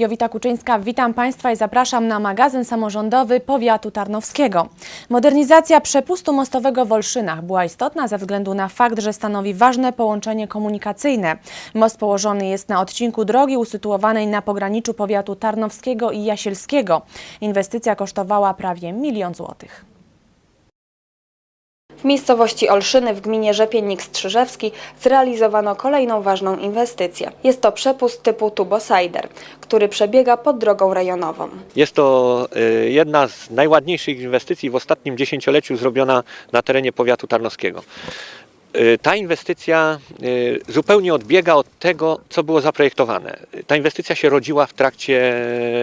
Jowita Kuczyńska, witam Państwa i zapraszam na magazyn samorządowy powiatu tarnowskiego. Modernizacja przepustu mostowego w Olszynach była istotna ze względu na fakt, że stanowi ważne połączenie komunikacyjne. Most położony jest na odcinku drogi usytuowanej na pograniczu powiatu tarnowskiego i jasielskiego. Inwestycja kosztowała prawie milion złotych. W miejscowości Olszyny w gminie Rzepiennik Strzyżewski zrealizowano kolejną ważną inwestycję. Jest to przepust typu Tubosider, który przebiega pod drogą rejonową. Jest to y, jedna z najładniejszych inwestycji w ostatnim dziesięcioleciu zrobiona na terenie powiatu tarnowskiego. Y, Ta inwestycja y, zupełnie odbiega od tego, co było zaprojektowane. Ta inwestycja się rodziła w trakcie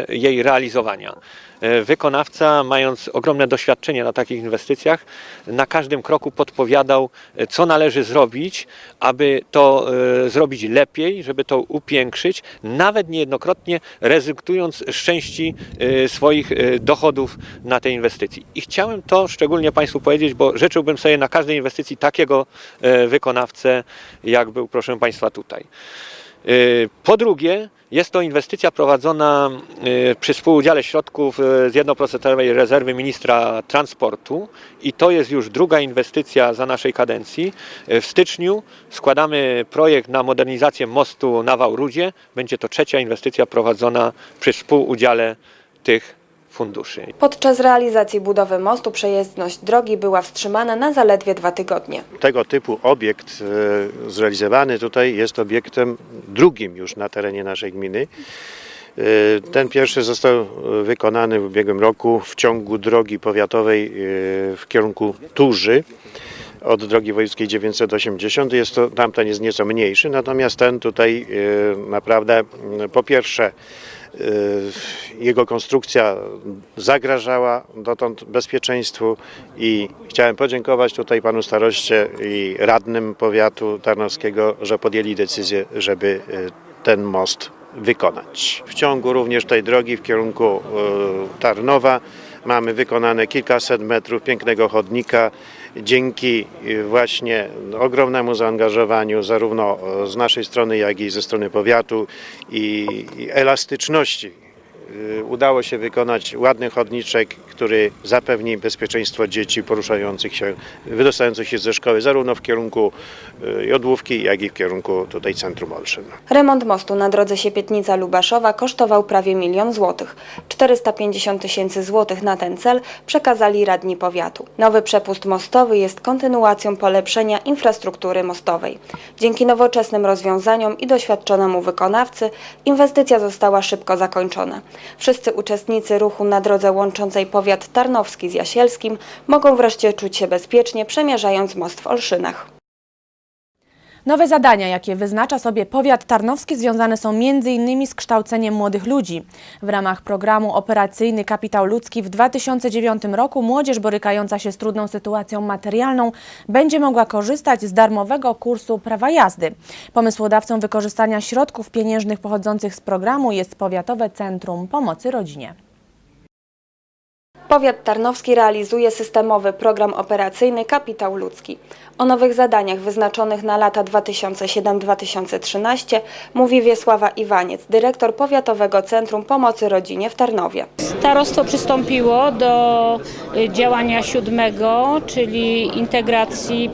jej realizowania. Y, Wykonawca, mając ogromne doświadczenie na takich inwestycjach, na każdym kroku podpowiadał, y, co należy zrobić, aby to y, zrobić lepiej, żeby to upiększyć, nawet niejednokrotnie rezygnując z części swoich dochodów na tej inwestycji. I chciałem to szczególnie Państwu powiedzieć, bo życzyłbym sobie na każdej inwestycji takiego wykonawcę, jak był, proszę Państwa, tutaj. Y, Po drugie, jest to inwestycja prowadzona y, przy współudziale środków y, z jednoprocentowej rezerwy ministra transportu i to jest już druga inwestycja za naszej kadencji. W styczniu składamy projekt na modernizację mostu na Wałrudzie. Będzie to trzecia inwestycja prowadzona przy współudziale tych funduszy. Podczas realizacji budowy mostu przejezdność drogi była wstrzymana na zaledwie dwa tygodnie. tego typu obiekt e, zrealizowany tutaj jest obiektem drugim już na terenie naszej gminy. E, Ten pierwszy został e, wykonany w ubiegłym roku w ciągu drogi powiatowej w kierunku Turzy od drogi wojewódzkiej 980. Jest to, tamten jest nieco mniejszy, natomiast ten tutaj naprawdę po pierwsze jego konstrukcja zagrażała dotąd bezpieczeństwu i chciałem podziękować tutaj panu staroście i radnym powiatu tarnowskiego, że podjęli decyzję, żeby y, ten most wykonać. W ciągu również tej drogi w kierunku y, Tarnowa mamy wykonane kilkaset metrów pięknego chodnika. Dzięki y, właśnie ogromnemu zaangażowaniu zarówno y, z naszej strony, jak i ze strony powiatu i elastyczności udało się wykonać ładny chodniczek, który zapewni bezpieczeństwo dzieci poruszających się, wydostających się ze szkoły, zarówno w kierunku y, Jodłówki, jak i w kierunku tutaj centrum Olszyn. Remont mostu na drodze Siepietnica-Lubaszowa kosztował prawie milion złotych. 450 tysięcy złotych na ten cel przekazali radni powiatu. Nowy przepust mostowy jest kontynuacją polepszenia infrastruktury mostowej. Dzięki nowoczesnym rozwiązaniom i doświadczonemu wykonawcy inwestycja została szybko zakończona. Wszyscy uczestnicy ruchu na drodze łączącej powiat tarnowski z jasielskim mogą wreszcie czuć się bezpiecznie przemierzając most w Olszynach. Nowe zadania, jakie wyznacza sobie powiat tarnowski, związane są m.in. z kształceniem młodych ludzi. W ramach programu operacyjny Kapitał Ludzki w 2009 roku młodzież borykająca się z trudną sytuacją materialną będzie mogła korzystać z darmowego kursu prawa jazdy. Pomysłodawcą wykorzystania środków pieniężnych pochodzących z programu jest Powiatowe Centrum Pomocy Rodzinie. Powiat Tarnowski realizuje systemowy program operacyjny Kapitał Ludzki. O nowych zadaniach wyznaczonych na lata 2007-2013 mówi Wiesława Iwaniec, dyrektor Powiatowego Centrum Pomocy Rodzinie w Tarnowie. Starostwo przystąpiło do y, działania siódmego, czyli integracji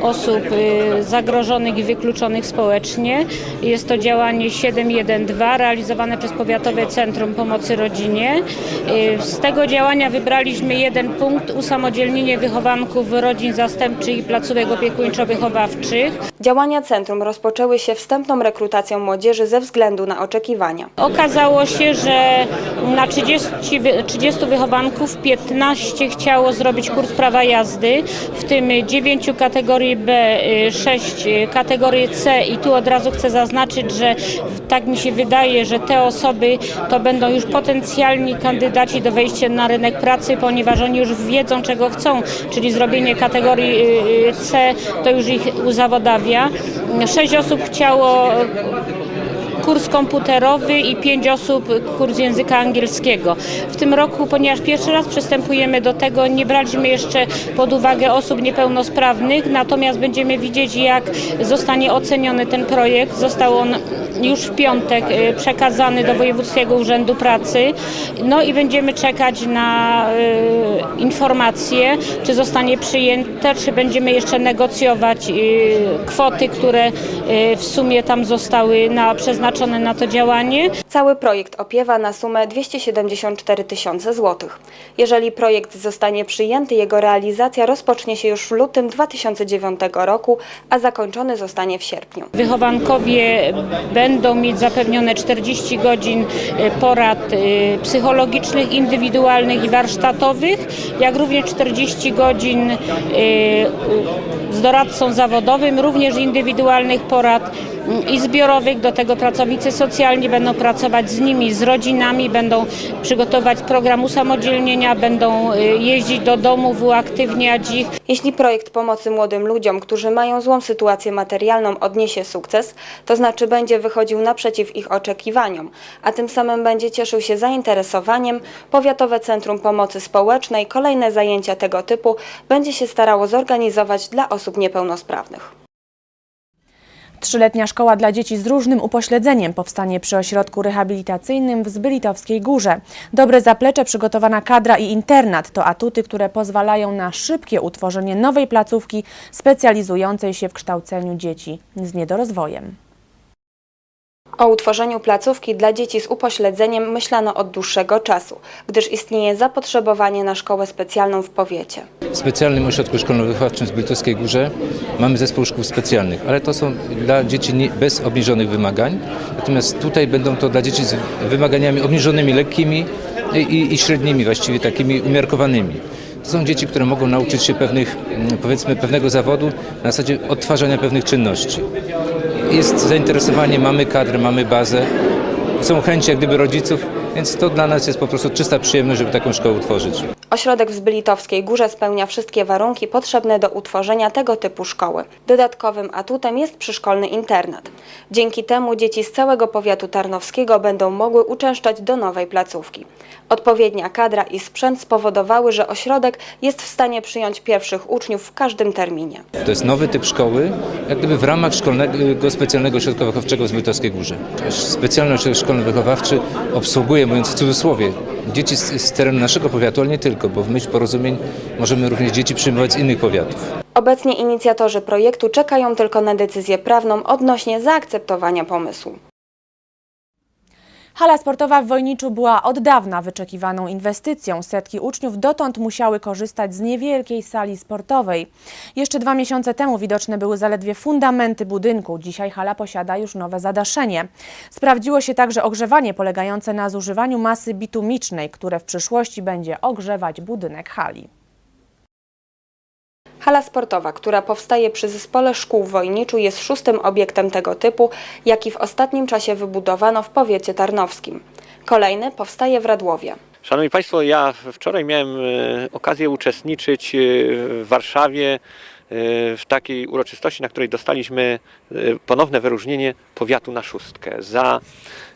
y, osób y, zagrożonych i wykluczonych społecznie. Jest to działanie 712 realizowane przez Powiatowe Centrum Pomocy Rodzinie. Z tego działania wybraliśmy jeden punkt usamodzielnienie wychowanków rodzin zastępczych i placówek opiekuńczo-wychowawczych. Działania centrum rozpoczęły się wstępną rekrutacją młodzieży ze względu na oczekiwania. Okazało się, że na 30, wy- 30 wychowanków 15 chciało zrobić kurs prawa jazdy, w tym 9 kategorii B, 6 kategorii C i tu od razu chcę zaznaczyć, że tak mi się wydaje, że te osoby to będą już potencjalni kandydaci do wejścia na rynek pracy, ponieważ oni już wiedzą czego chcą, czyli zrobienie kategorii y, y, C to już ich uzawodawia. Sześć osób chciało kurs komputerowy i pięć osób kurs języka angielskiego. W tym roku, ponieważ pierwszy raz przystępujemy do tego, nie braliśmy jeszcze pod uwagę osób niepełnosprawnych, natomiast będziemy widzieć, jak zostanie oceniony ten projekt. Został on już w piątek e, przekazany do Wojewódzkiego Urzędu Pracy. No i będziemy czekać na e, informacje, czy zostanie przyjęte, czy będziemy jeszcze negocjować e, kwoty, które w sumie tam zostały na, przeznaczone na to działanie. Cały projekt opiewa na sumę 274 tysiące złotych. Jeżeli projekt zostanie przyjęty, jego realizacja rozpocznie się już w lutym 2009 roku, a zakończony zostanie w sierpniu. Wychowankowie będą mieć zapewnione 40 godzin e, porad e, psychologicznych, indywidualnych i warsztatowych, jak również 40 godzin e, z doradcą zawodowym, również indywidualnych porad mm, i zbiorowych. Do tego pracownicy socjalni będą pracować z nimi, z rodzinami, będą przygotować program usamodzielnienia, będą e, jeździć do domów, uaktywniać ich. Jeśli projekt pomocy młodym ludziom, którzy mają złą sytuację materialną, odniesie sukces, to znaczy będzie wychodził naprzeciw ich oczekiwaniom, a tym samym będzie cieszył się zainteresowaniem, Powiatowe Centrum Pomocy Społecznej kolejne zajęcia tego typu będzie się starało zorganizować dla osób niepełnosprawnych. Trzyletnia szkoła dla dzieci z różnym upośledzeniem powstanie przy ośrodku rehabilitacyjnym w Zbylitowskiej Górze. Dobre zaplecze, przygotowana kadra i internat to atuty, które pozwalają na szybkie utworzenie nowej placówki specjalizującej się w kształceniu dzieci z niedorozwojem. O utworzeniu placówki dla dzieci z upośledzeniem myślano od dłuższego czasu, gdyż istnieje zapotrzebowanie na szkołę specjalną w powiecie. W specjalnym ośrodku szkolno-wychowawczym w Zbytowskiej Górze mamy zespół szkół specjalnych, ale to są dla dzieci bez obniżonych wymagań. Natomiast tutaj będą to dla dzieci z wymaganiami obniżonymi, lekkimi i, i, i średnimi, właściwie takimi umiarkowanymi. To są dzieci, które mogą nauczyć się pewnych, mm, powiedzmy, pewnego zawodu na zasadzie odtwarzania pewnych czynności. Jest zainteresowanie, mamy kadrę, mamy bazę, są chęci jak gdyby rodziców, więc to dla nas jest po prostu czysta przyjemność, żeby taką szkołę utworzyć. Ośrodek w Zbylitowskiej Górze spełnia wszystkie warunki potrzebne do utworzenia tego typu szkoły. Dodatkowym atutem jest przyszkolny internat. Dzięki temu dzieci z całego powiatu tarnowskiego będą mogły uczęszczać do nowej placówki. Odpowiednia kadra i sprzęt spowodowały, że ośrodek jest w stanie przyjąć pierwszych uczniów w każdym terminie. To jest nowy typ szkoły, jak gdyby w ramach szkolnego specjalnego ośrodka wychowawczego w Zbytowskiej Górze. Specjalny ośrodek szkolno-wychowawczy obsługuje, mówiąc w cudzysłowie, dzieci z, z terenu naszego powiatu, ale nie tylko, bo w myśl porozumień możemy również dzieci przyjmować z innych powiatów. Obecnie inicjatorzy projektu czekają tylko na decyzję prawną odnośnie zaakceptowania pomysłu. Hala sportowa w Wojniczu była od dawna wyczekiwaną inwestycją. Setki uczniów dotąd musiały korzystać z niewielkiej sali sportowej. Jeszcze dwa miesiące temu widoczne były zaledwie fundamenty budynku. Dzisiaj hala posiada już nowe zadaszenie. Sprawdziło się także ogrzewanie polegające na zużywaniu masy bitumicznej, które w przyszłości będzie ogrzewać budynek hali. Hala sportowa, która powstaje przy zespole szkół w Wojniczu jest szóstym obiektem tego typu, jaki w ostatnim czasie wybudowano w powiecie tarnowskim. Kolejny powstaje w Radłowie. Szanowni Państwo, ja wczoraj miałem e, okazję uczestniczyć e, w Warszawie w takiej uroczystości, na której dostaliśmy e, ponowne wyróżnienie powiatu na szóstkę za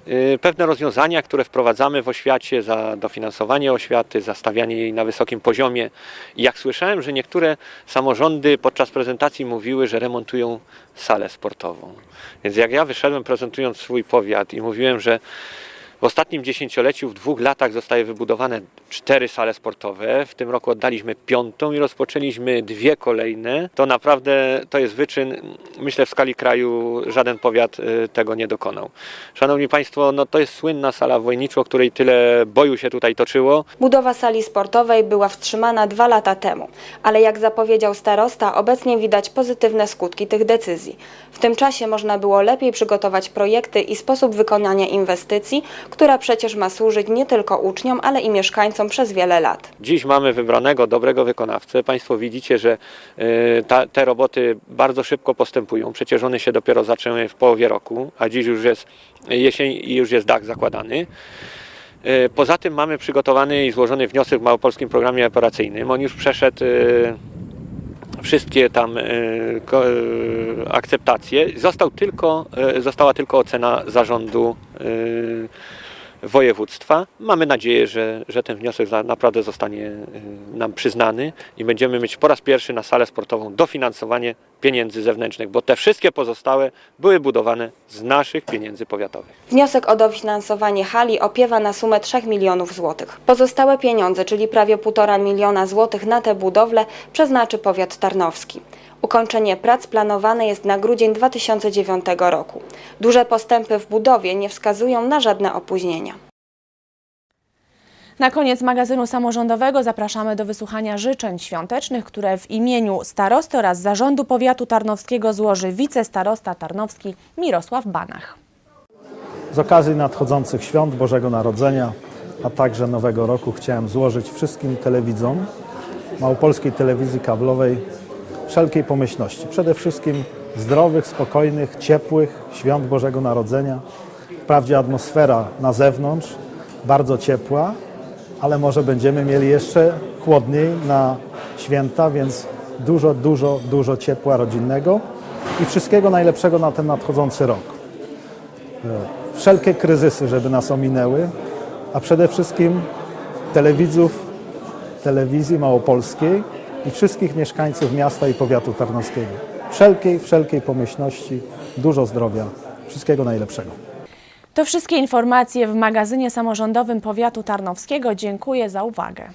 e, pewne rozwiązania, które wprowadzamy w oświacie, za dofinansowanie oświaty, za stawianie jej na wysokim poziomie. Jak słyszałem, że niektóre samorządy podczas prezentacji mówiły, że remontują salę sportową. Więc jak ja wyszedłem prezentując swój powiat i mówiłem, że w ostatnim dziesięcioleciu, w dwóch latach zostały wybudowane cztery sale sportowe. W tym roku oddaliśmy piątą i rozpoczęliśmy dwie kolejne. To naprawdę to jest wyczyn. Myślę, w skali kraju żaden powiat y, tego nie dokonał. Szanowni Państwo, no to jest słynna sala w Wojniczu, o której tyle boju się tutaj toczyło. Budowa sali sportowej była wstrzymana dwa lata temu, ale jak zapowiedział starosta, obecnie widać pozytywne skutki tych decyzji. W tym czasie można było lepiej przygotować projekty i sposób wykonania inwestycji, która przecież ma służyć nie tylko uczniom, ale i mieszkańcom przez wiele lat. Dziś mamy wybranego, dobrego wykonawcę. Państwo widzicie, że y, ta, te roboty bardzo szybko postępują. Przecież one się dopiero zaczęły w połowie roku, a dziś już jest jesień i już jest dach zakładany. Y, Poza tym mamy przygotowany i złożony wniosek w Małopolskim Programie Operacyjnym. On już przeszedł y, wszystkie tam e, e, akceptacje. Został tylko, e, została tylko ocena zarządu województwa. Mamy nadzieję, że, że ten wniosek naprawdę zostanie e, nam przyznany i będziemy mieć po raz pierwszy na salę sportową dofinansowanie pieniędzy zewnętrznych, bo te wszystkie pozostałe były budowane z naszych pieniędzy powiatowych. Wniosek o dofinansowanie hali opiewa na sumę 3 milionów złotych. Pozostałe pieniądze, czyli prawie 1,5 miliona złotych na tę budowlę, przeznaczy powiat tarnowski. Ukończenie prac planowane jest na grudzień 2009 roku. Duże postępy w budowie nie wskazują na żadne opóźnienia. Na koniec magazynu samorządowego zapraszamy do wysłuchania życzeń świątecznych, które w imieniu starosty oraz zarządu powiatu tarnowskiego złoży wicestarosta tarnowski Mirosław Banach. Z okazji nadchodzących świąt Bożego Narodzenia, a także Nowego Roku chciałem złożyć wszystkim telewidzom Małopolskiej Telewizji Kablowej wszelkiej pomyślności. Przede wszystkim zdrowych, spokojnych, ciepłych świąt Bożego Narodzenia. Wprawdzie atmosfera na zewnątrz bardzo ciepła, ale może będziemy mieli jeszcze chłodniej na święta, więc dużo, dużo, dużo ciepła rodzinnego i wszystkiego najlepszego na ten nadchodzący rok wszelkie kryzysy, żeby nas ominęły, a przede wszystkim telewidzów telewizji małopolskiej i wszystkich mieszkańców miasta i powiatu tarnowskiego. Wszelkiej, wszelkiej pomyślności, dużo zdrowia, wszystkiego najlepszego. To wszystkie informacje w magazynie samorządowym powiatu tarnowskiego. Dziękuję za uwagę.